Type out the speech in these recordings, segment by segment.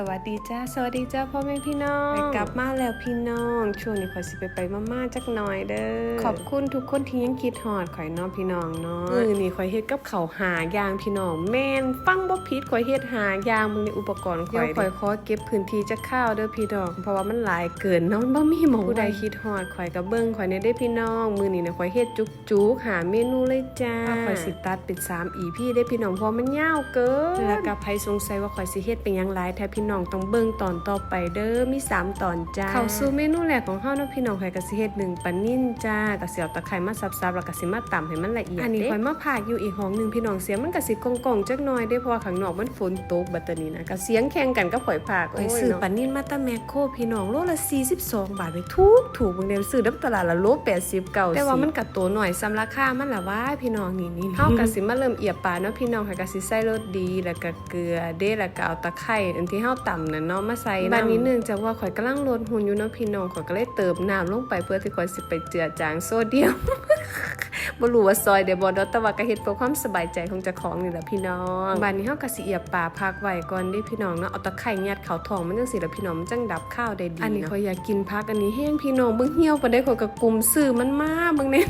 สวัสดีจ้าสวัสดีจ้าพ่อแม่พี่น้องไปกลับมาแล้วพี่น้อง ช่วงนี้ข่อยสิไปไปมาม่าจักหน่อยเด้อขอบคุณทุกคนที่ยังคิดฮอดข่อยเน้องพี่น้องเนาะมือนี่ข่อยเฮ็ดกับเขาวหายางพี่น้องแม่นฟังบ่ผิดข่อยเฮ็ดหายางมึงในอุปกรณ์ข่อยข่อยขอเก็บพื้นที่จักข้าวเด้อพี่น้อง เพราะว่ามันหลายเกินเนาะมันบ่มีหมองผู้ใดคิดฮอดข่อยก็เบิ่งข่อยในได้พี่น้องมือนี่นะข่อยเฮ็ดจุกๆหาเมนูเลยจ้าข่อยสิตัดเป็น3 EP ได้พี่น้องเพราะมันยาวเกินแล้วก็ไผสงสัยว่าข่อยสิเฮ็ดเป็นหยังหลายแท้พี่น้องต้องเบิ่งตอนต่อไปเด้อมี 3 ตอนจ้าเข้าสู่เมนูแรกของเฮาเนาะพี่น้องข่อยก็สิเฮ็ดหนึ่งปลานิ่นจ้าก็สิเอาตะไคร้มาสับๆแล้วก็สิมาตำให้มันละเอียดอันนี้ข่อยมาพากอยู่อีกห้องหนึงพี่น้องเสียงมันก็สิกองๆจักหน่อยเด้อเพราะว่าข้างนอกมันฝนตกบัดตรนี้นะก็เสียงแข่งกันกับข่อยพากข่อยซื้อปลานิ่นมาตะแมคโครพี่น้องโลละ42 บาทไปทุกถูกบางเดือนซื้อน้ำตลาดละโล80เก่าแต่ว่ามันก็ตัวหน่อยซ้ำราคามันละว่าพี่น้องนี่นี่เฮาก็สิมาเริ่มเอียบปลาเนาะพี่น้องค่ะก็สิใส่รสดีแล้วก็เกลือเด้แล้วก็เอาตะไคร้อันที่เฮาตำนั่นเนาะมาใส่บัดนี้เนื่องจากว่าข่อยกำลังลดหุ่นอยู่เนาะพี่น้องข่อยก็เลยเติมน้ำลงไปเพื่อที่ข่อยสิไปเจือจางโซเดียม บ่รู้ว่าซอยเดี๋ยวบ่เนาะแต่ว่าก็เฮ็ดเพื่อความสบายใจของเจ้าของนี่แหละพี่น้องบัดนี้เฮาก็สิเอียบปลาพักไว้ก่อนเด้พี่น้องเนาะเอาตะไคร้ยัดเข้าท้องมันจังซี่ล่ะพี่น้องมันจังดับข้าวได้ดีอันนี้ข่อยอยากกินพักอันนี้แห้งพี่น้องเบิ่งเหี่ยวปานใดข่อยก็กุมซื้อมันมาเบิ่งแน่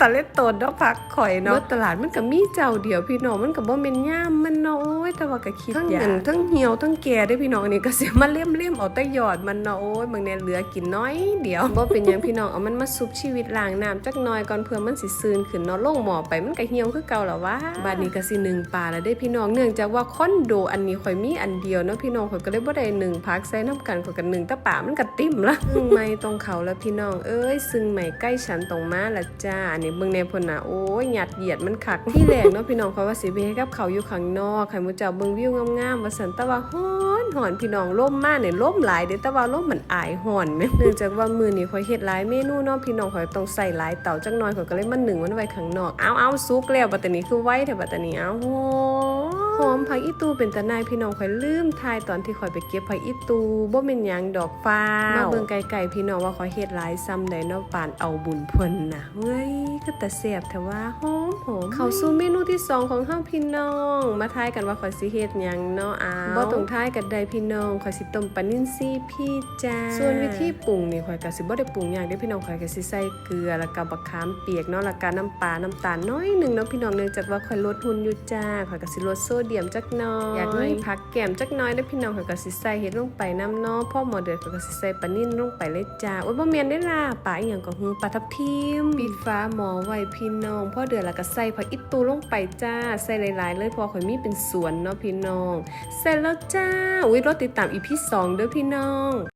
ตะเล็ดโตดดอกผักข่อยเนาะตลาดมันก็มีเจ้าเดียวพี่น้องมันก็บ่แม่นย่ามมันเนาะโอ้ยแต่ว่าก็คิดทั้งเงินทั้งเหี่ยวทั้งแก่ได้อพี่น้องอันนี้ก็สิมาเล่มๆเอาแต่ยอดมันเนาะโอ้ยบางแน่เหลือกินน้อยเดียวบ่เป็นหยังพี่น้องเอามันมาซุปชีวิตล้างน้ำจักหน่อยก่อนเพื่อมันสิซืนขึ้นเนาะลงหม้อไปมันก็เหี่ยวคือเก่าแล้ววะบัดนี้ก็สิหนึ่งปลาแล้วได้อพี่น้องเนื่องจากว่าคอนโดอันนี้ข่อยมีอันเดียวเนาะพี่น้องข่อยก็เลยบ่ได้หนึ่งพักใส่น้ำกันข่อยก็หนึ่งแต่ป่ามันก็ติ่มละซึ่งไม่ตรงเขาแล้วพี่น้องเอ้ยซึ่งใหม่ใกล้ฉันตรงมาละจ้าอันนี้เบิ่งแนวพนน่ะโอ้ยหยัดเหยียดมันคักที่แรกเนาะพี่น้องข่อยว่าสิไปให้กับเขาอยู่ข้างนอกให้หมู่เจ้าเบิ่งวิวงามๆว่าซั่นแต่ว่าฮ้อนหอนพี่น้องล่มมากเนี่ยล่มหลายเด้แต่ว่าล่มมันอายหอนแม่เนื่องจากว่ามื้อนี้ข่อยเฮ็ดหลายเมนูเนาะพี่น้องข่อยต้องใส่หลายเตาจักหน่อยข่อยก็เลยมานึ่งมันไว้ข้างนอก เอาเอาซุกแล้วบัตตานี้คือไว้แต่บัตตานี้เอาโห หอมผักอีตูเป็นตะนายพี่น้องข่อยลืมทายตอนที่ข่อยไปเก็บผักอีตูบ่แม่นหยังดอกฟ้ามาเบิ่งไกลๆพี่น้องว่าข่อยเฮ็ดหลายซ้ำใดเนาะปานเอาบุญเพิ่นน่ะเฮ้ยก็แต่แซ่บแต่ว่าหอมหอมเข้าสู่เมนูที่สองของเฮาพี่น้อง มาทายกันว่าข่อยสิเฮ็ดหยังเนาะอ้าวบ่ต้องทายกันได้พี่น้องข่อยสิต้มปลานิลซี่พี่จ้าส่วนวิธีปรุงนี่ข่อยก็สิบ่ได้ปรุงหยังเด้พี่น้องข่อยก็สิใส่เกลือแล้วก็บักขามเปียกเนาะแล้วก็น้ำปลาน้ำตาลน้อยหนึงเนาะพี่น้องเนื่องจากว่าข่อยลดหุ่นอยู่จ้าข่อยก็สิลดโซเดียมจักน้อย อยากมีผักแก้มจักน้อยได้พี่น้องข่อยก็สิใส่เฮ็ดลงไปน้ำเนาะพ่อหมอเดือดข่อยก็สิใส่ปลานิ่นลงไปเลยจ้าโอ้ยบ่เมียนได้ล่ะปลาอีหยังก็ฮือปลาทับทิมปิดฟ้าหมอไว้พี่น้องพ่อเดือดแล้วก็ใส่ผักอิตูลงไปจ้าใส่หลายๆ เลยพอข่อยมีเป็นสวนเนาะพี่น้องเสร็จแล้วจ้าอุ้ยรอติดตามอีพีสองเด้อพี่น้อง